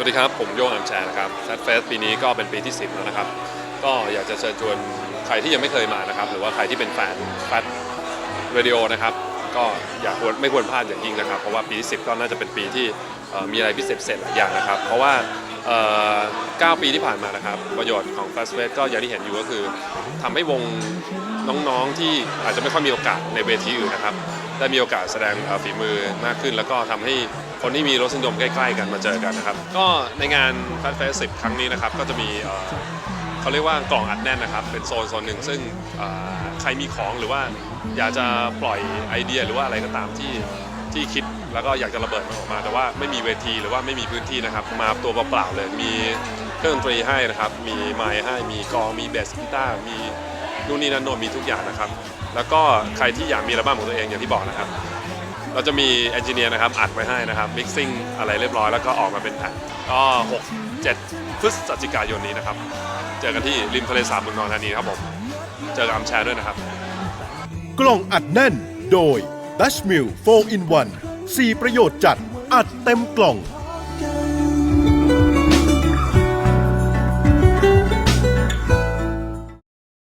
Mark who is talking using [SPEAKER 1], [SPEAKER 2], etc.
[SPEAKER 1] สวัสดีครับ ผมโยงอัมแชร์นะครับแซดเฟสปีนี้ก็เป็นปีที่ 10 แล้วนะครับ ก็อยากจะเชิญชวนใครที่ยังไม่เคยมานะครับ หรือว่าใครที่เป็นแฟนแฟดวิดีโอนะครับ ก็อย่าควรไม่ควรพลาดอย่างยิ่งนะครับ เพราะว่าปีที่ 10 ก็น่าจะเป็นปีที่เอ่อมีอะไรพิเศษๆหลายอย่างนะครับ เพราะว่า 9 ปีที่ผ่านมานะครับ ประโยชน์ของ Fast f a c e ก็อย่างที่เห็นอยู่ก็คือทำให้วงน้องๆที่อาจจะไม่ค่อยมีโอกาสในเวทีอื่นนะครับ ได้มีโอกาสแสดงฝีมือมากขึ้น แล้วก็ทำให้คนที่มีรสนิยมใกล้ๆ กันมาเจอกันนะครับ ก็ในงาน Fast f a c e 10 ครั้งนี้นะครับ ก็จะมีเขาเรียกว่ากล่องอัดแน่นนะครับ เป็นโซนโซนหนึ่งซึ่งใครมีของหรือว่าอยากจะปล่อยไอเดียหรือว่าอะไรก็ตามที่ที่คิด แล้วก็อยากจะระเบิดมันออกมา แต่ว่าไม่มีเวทีหรือว่าไม่มีพื้นที่นะครับ มาตัวเปล่าๆเลย มีเครื่องดนตรีให้นะครับ มีไมค์ให้ มีกอง มีเบสกีตาร์ มีนู่นนี่นั่นโน่นมีทุกอย่างนะครับ แล้วก็ใครที่อยากมีอัลบั้มของตัวเองอย่างที่บอกนะครับ เราจะมีเอนจิเนียร์นะครับอัดไว้ให้นะครับมิกซิ่งอะไรเรียบร้อยแล้วก็ออกมาเป็นแผ่นก็6 7พฤศจิกายนนี้นะครับ เจอกันที่ริมทะเลสาบเมืองนอนธานีครับผม เจอกับอัมแชร์ด้วยนะครับ
[SPEAKER 2] กล่องอัดแน่นโดย Dutch Mill 4 in 1 4 ประโยชน์จัด อัดเต็มกล่อง